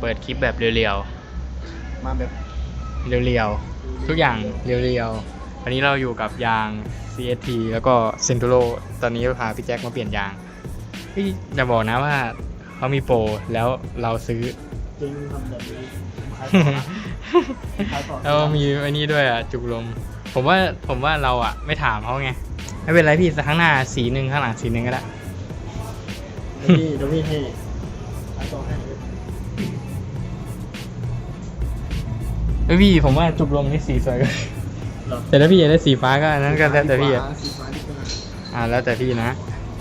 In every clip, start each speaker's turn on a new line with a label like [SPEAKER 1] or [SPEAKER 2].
[SPEAKER 1] เปิดคลิปแบบเรียว
[SPEAKER 2] มาแบบ
[SPEAKER 1] ๆ เรียวๆ ทุกอย่างเรียวๆ วันนี้เราอยู่กับยาง CST แล้วก็ Centuro ตอนนี้พาพี่แจ็คมาเปลี่ยนยางพี่จะบอกนะว่าเขามีโปรแล้วเราซื้อ
[SPEAKER 2] จริงทำแบบนี้ขายต่อนะขายต่อ
[SPEAKER 1] แล้วมีไอ้นี่ด้วยอะจุกลม ผมว่าผมว่าเราอะไม่ถามเขาไง ไม่เป็นไรพี่ข้างหน้าสีหนึ่งข้างหลังสีหนึ่งก็ได้
[SPEAKER 2] เดี๋ยวพี่เดี๋ยวพี่ให้ขายต่อให้ เลย
[SPEAKER 1] เอ้ยพี่ผมว่าจุกลมนี่สีสวยกว่า
[SPEAKER 2] เหรอ
[SPEAKER 1] แต่ถ้าพี่อยากได้สีฟ้าก็อันนั้นก็แล้วแต่พี่อะ
[SPEAKER 2] สีฟ้าดีกว่า
[SPEAKER 1] อ่าแล้วแต่พี่นะ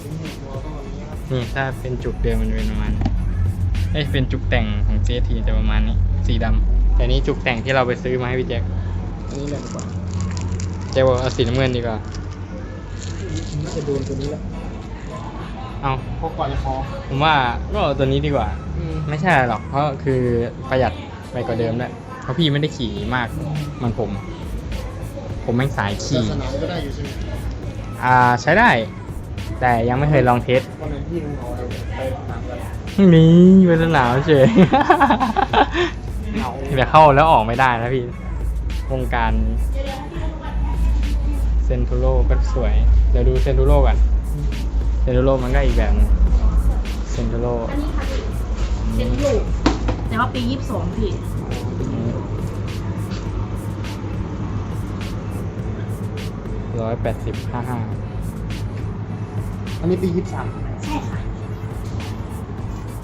[SPEAKER 2] สีฟ้าตัวต้องแบบนี้ครับ
[SPEAKER 1] นี่ถ้าเป็นจุกเดิมมันเป็นประมาณนี้เอ้ยเป็นจุกแต่งของ CST จะประมาณนี้สีดำแต่นี้จุกแต่งที่เราไปซื้อมาให้พี่แจ็ค
[SPEAKER 2] อันนี้แหละดีกว่า
[SPEAKER 1] แจ็คบอกเอาสีน้ำเงินดีกว่า
[SPEAKER 2] น่าจะโดนตัวนี้แหละ
[SPEAKER 1] เอา
[SPEAKER 2] เพราะกว่าจะคอ
[SPEAKER 1] ผมว่าก็เอาตัวนี้ดีกว่า
[SPEAKER 2] อืม
[SPEAKER 1] ไม่ใช่หรอกเพราะคือประหยัดไปกว่าเดิมด้วยเพ ราะพี่ไม่ได้ขี่มากเหมันผม ผมแม่งสาย
[SPEAKER 2] แต่
[SPEAKER 1] ขี่
[SPEAKER 2] สนามก็ได้อยู่ใช่ไหม
[SPEAKER 1] อ่าใช้ได้ แต่ยังไม่เคยลองเทส
[SPEAKER 2] วันไหนพี่ลุงเอาไปสนามกัน
[SPEAKER 1] นี่เป็นสนามเฉย
[SPEAKER 2] เหงา
[SPEAKER 1] แต่เข้าแล้วออกไม่ได้นะพี่ วงการเซนทูโรก็สวย เดี๋ยวดูเซนทูโรก่อนเซนทูโรมันก็อีกแบบเซนทูโร
[SPEAKER 3] อันนี้ค่ะพี่เป็นลูกแต่ว่าปียี่สิบสองพี่
[SPEAKER 1] ร้อยแปดสิบห้าห้า
[SPEAKER 2] อันนี้ปียี่สิบสาม
[SPEAKER 3] ใช่ค่ะ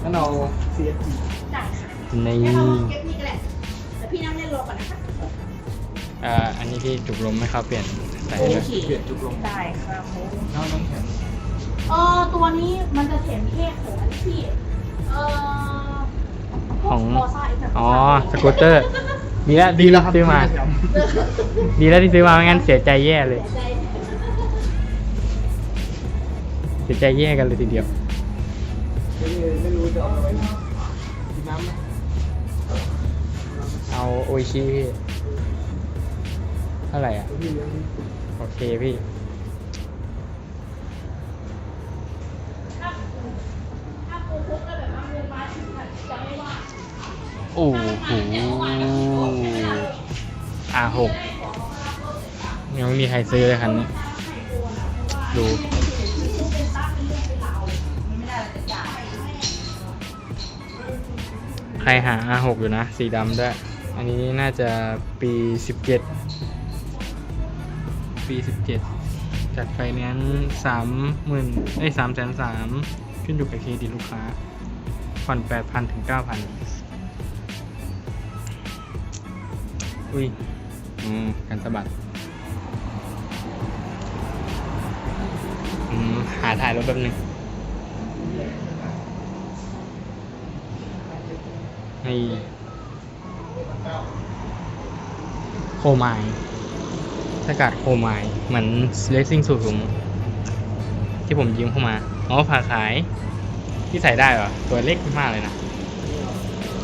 [SPEAKER 2] งั้นเอา CFG
[SPEAKER 3] ได้ค่ะ
[SPEAKER 1] ใน
[SPEAKER 3] แค่เราเก็บนี่ก็แหละแต่พี่นั่งเล่นรอก่อนนะคะ
[SPEAKER 1] เอ่ออันนี้พี่จุกลมไม่เข้าเปลี่ยนใส่
[SPEAKER 3] โอ
[SPEAKER 1] เลย
[SPEAKER 3] เค
[SPEAKER 2] เปลี่ยนจุกลง
[SPEAKER 3] ได้ครับผม
[SPEAKER 2] เอาน้ำแข็ง
[SPEAKER 3] เออตัวนี้มันจะเขียนแค่ของอันที่เออพวก
[SPEAKER 1] ของ
[SPEAKER 3] มอไซค์แบบ
[SPEAKER 1] อ๋อ สกูตเตอร์ ดีแล้วดีแล้วซื้อมา ดีแล้วที่ซื้อมาไม่งั้นเสียใจแย่เลย
[SPEAKER 3] ใจ
[SPEAKER 1] เสียใจแย่กันเลยทีเดียว
[SPEAKER 2] ไม่ไม่รู้จะเอาอะไรกินน้ำไหม
[SPEAKER 1] เอาโออิชิพี่เท่าไหร่อะ
[SPEAKER 2] พี่เลี้ยง
[SPEAKER 1] โอเคพี่
[SPEAKER 3] ถ้าปูพุกก็แบบว่าเงินมาถึงแบบจะไม่ว่า
[SPEAKER 1] โอ้โห อาหกยังไม่มีใครซื้อเลยคันนี้ ดูใครหา R6 อยู่นะ สีดำด้วย อันนี้น่าจะปี 17 ปี 17 จัดไฟแนนซ์สามหมื่นเอ้ยสามแสนสามขึ้นอยู่กับเครดิตลูกค้าผ่อนแปดพันถึงเก้าพันอุ้ย อืมกันสะบัดอืมหาถ่ายรถแป๊บนึงนี่โคไมายสกัดโคไมายเหมือนเลสซิ่งสูงๆที่ผมยืมเข้ามาอ๋อผ่าขาย ที่ใส่ได้เหรอ ตัวเล็กมากเลยนะ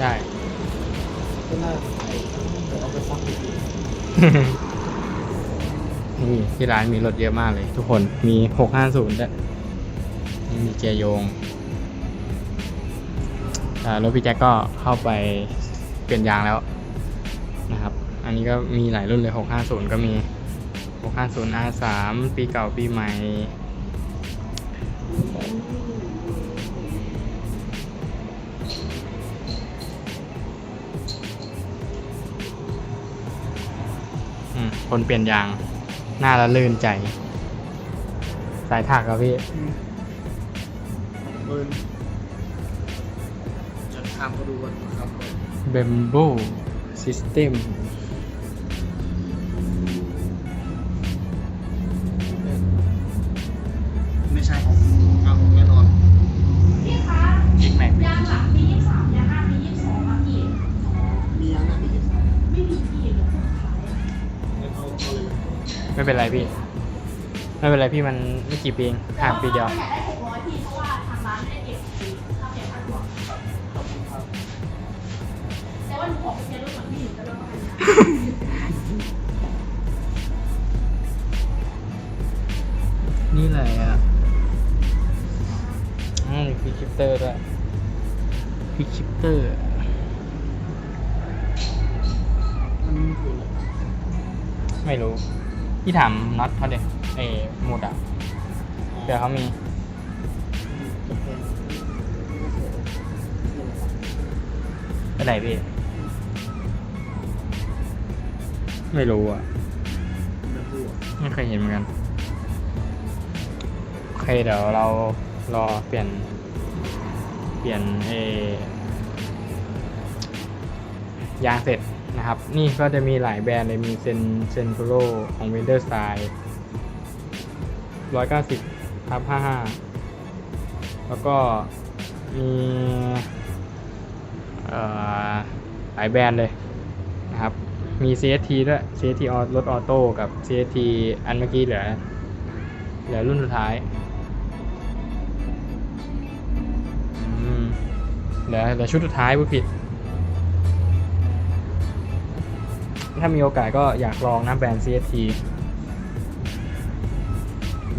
[SPEAKER 1] ได้
[SPEAKER 2] ก็น่าใส่เอาไปซักอีก
[SPEAKER 1] นี่ที่ร้านมีรถเยอะมากเลย ทุกคนมี650ด้วยมีเกียร์โยงอ่รถพี่แจ็คก็เข้าไปเปลี่ยนยางแล้วนะครับ อันนี้ก็มีหลายรุ่นเลย 650 ก็มี 650 R3 ปีเก่าปีใหม่ คนเปลี่ยนยาง หน้าละลื่นใจ สายถักครับพี่
[SPEAKER 2] เบิร์นจะทำก็ดูกันครับ
[SPEAKER 1] b e m b o System
[SPEAKER 2] ไม่เป็
[SPEAKER 3] นไร
[SPEAKER 1] พี่ ไม่เป็นไรพี่มันไม่กี่ปีเองห่างปีเดียว
[SPEAKER 3] อยากได้หกร้อยพี่เพราะว่าทางร้านไม่ได้เก็บฟรีค่าเปลี่ยนค่าตัวแต่ว่าหนูขอไปเช็ดรถก่อนพี่หนูจะเริ่มมาให้นะ
[SPEAKER 1] นี่แหละอะอืมพิกชิปเตอร์ด้วยพิกชิปเตอร์
[SPEAKER 2] มันมีคืนเลย
[SPEAKER 1] ไม่รู้ พี่ถามน็อตเขาเด็เอหมุดอะเดี๋ยวเขามี
[SPEAKER 2] จะเป็น
[SPEAKER 1] ไปไหนพี่ ไม่รู้อะ
[SPEAKER 2] แบบหัว
[SPEAKER 1] ไม่เคยเห็นเหมือนกัน โอเคเดี๋ยวเรารอเปลี่ยน เปลี่ยนเออยางเสร็จ นะครับ นี่ก็จะมีหลายแบรนด์เลยมีเซนเซนโ o โของเวนเดอร์สไตล์ร้อยเก้าสิบทับห้าห้าแล้วก็มีหลายแบรนด์เลยนะครับ มี CST ด้วย CST ออรถออโต้กับ CST อันเมื่อกี้เหลือเหลือรุ่นสุดท้ายเหลือเหลือชุดสุดท้ายผู้ผิด ถ้ามีโอกาสก็อยากลองนะแบรนด์ CST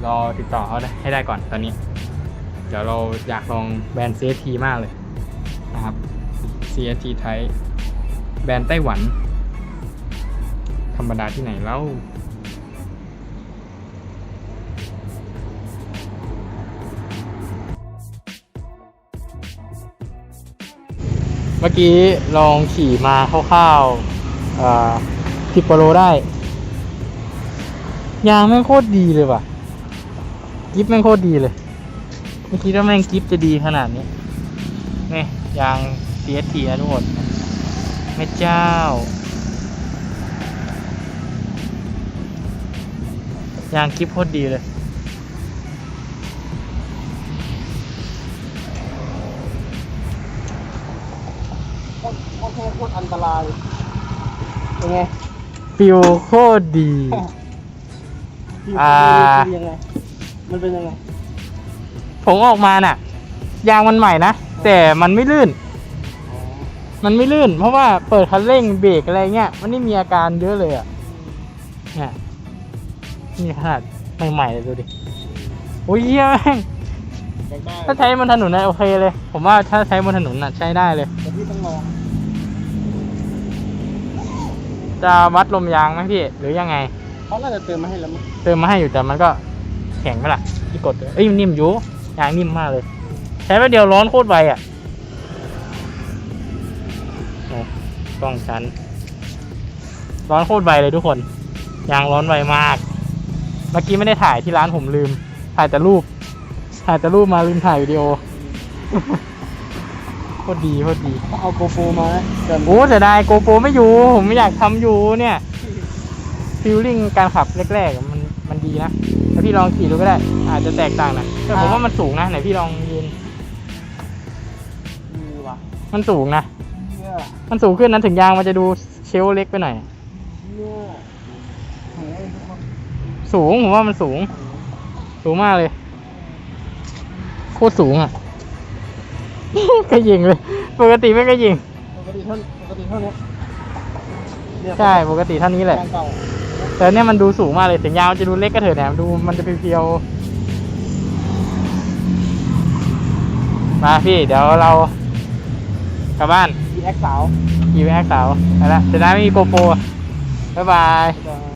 [SPEAKER 1] รอติดต่อเขาให้ได้ก่อนตอนนี้ เดี๋ยวเราอยากลองแบรนด์ CST มากเลยนะครับ CST ไทยแบรนด์ไต้หวัน ธรรมดาที่ไหนเล่าเมื่อกี้ลองขี่มาคร่าวๆ สิบกว่าโลได้ ยางแม่งโคตรดีเลยว่ะ กิฟแม่งโคตรดีเลยไม่คิดว่าแม่งกิฟจะดีขนาดนี้นี่ยาง CST ทุกคนแม่เจ้ายางกิฟโคตรดีเลย
[SPEAKER 2] โคตรโคตรอันตราย เป็นไง
[SPEAKER 1] ฟิลโคตรดี
[SPEAKER 2] พี่
[SPEAKER 1] อ่า
[SPEAKER 2] คือยังไงมันเป็นยังไง
[SPEAKER 1] ผมออกมาน่ะ ยางมันใหม่นะ แต่มันไม่ลื่น
[SPEAKER 2] อ๋อ
[SPEAKER 1] มันไม่ลื่น เพราะว่าเปิดคันเร่งเบรกอะไรเงี้ย มันไม่มีอาการเยอะเลยอะเนี่ยนี่ขนาดใหม่ๆเลยดูดิโอ้ยเหี้ยแม่ง
[SPEAKER 2] อยากได้
[SPEAKER 1] ถ้าใช้บนถนนน่ะโอเคเลย ผมว่าถ้าใช้บนถนนน่ะใช้ได้เลย
[SPEAKER 2] แต่พี่ต้องลอง
[SPEAKER 1] จะวัดลมยางไหมพี่ หรือยังไง
[SPEAKER 2] เขาน่าจะเติมมาให้แล้วมั้ง
[SPEAKER 1] เติมมาให้อยู่แต่มันก็แข็งไหมล่ะที่กดเอ้ยมันนิ่มอยู่ยางนิ่มมากเลย ใช้แป๊บเดียวร้อนโคตรไวอะโอ้กล้องชั้นร้อนโคตรไวเลยทุกคน ยางร้อนไวมาก เมื่อกี้ไม่ได้ถ่ายที่ร้านผมลืม ถ่ายแต่รูป ถ่ายแต่รูปมาลืมถ่ายวิดีโอ โคตรดีโคตรดี
[SPEAKER 2] ต้องเอาโกโปรมานะเกิน
[SPEAKER 1] โอ้เสียดายโกโปรไม่อยู่ ผมไม่อยากทำอยู่เนี่ยฟิลลิ่งการขับแรกๆอะมันมันดีนะถ้าพี่ลองขี่ดูก็ได้ อาจจะแตกต่างนะแต่ผมว่ามันสูงนะไหนพี่ลองยืน
[SPEAKER 2] ดีว่ะ
[SPEAKER 1] มันสูงนะ
[SPEAKER 2] เนี่ย
[SPEAKER 1] มันสูงขึ้นนั้นถึงยางมันจะดูเชลฟ์เล็กไปหน่อย
[SPEAKER 2] เนี่ยโหทุกคน
[SPEAKER 1] สูงผมว่ามันสูง สูงมากเลย โคตรสูงอะ ก็ยิงเลย ปกติไม่ก็ยิง
[SPEAKER 2] ปกติเท่าปกติเท่านี้เนี่ย
[SPEAKER 1] ใช่ ปกติเท่านี้แหละ
[SPEAKER 2] ยางเก่า
[SPEAKER 1] แต่เนี่ยมันดูสูงมากเลยเสียงยาวมันจะดูเล็กก็เถอะแหนมดูมันจะเพียวๆ มาพี่ เดี๋ยวเรา กลับบ้าน
[SPEAKER 2] ดีแอคสาว
[SPEAKER 1] ขี่ไปแอคสาวไปละจะได้ไม่มีโกโปรบ๊ายบาย
[SPEAKER 2] จะ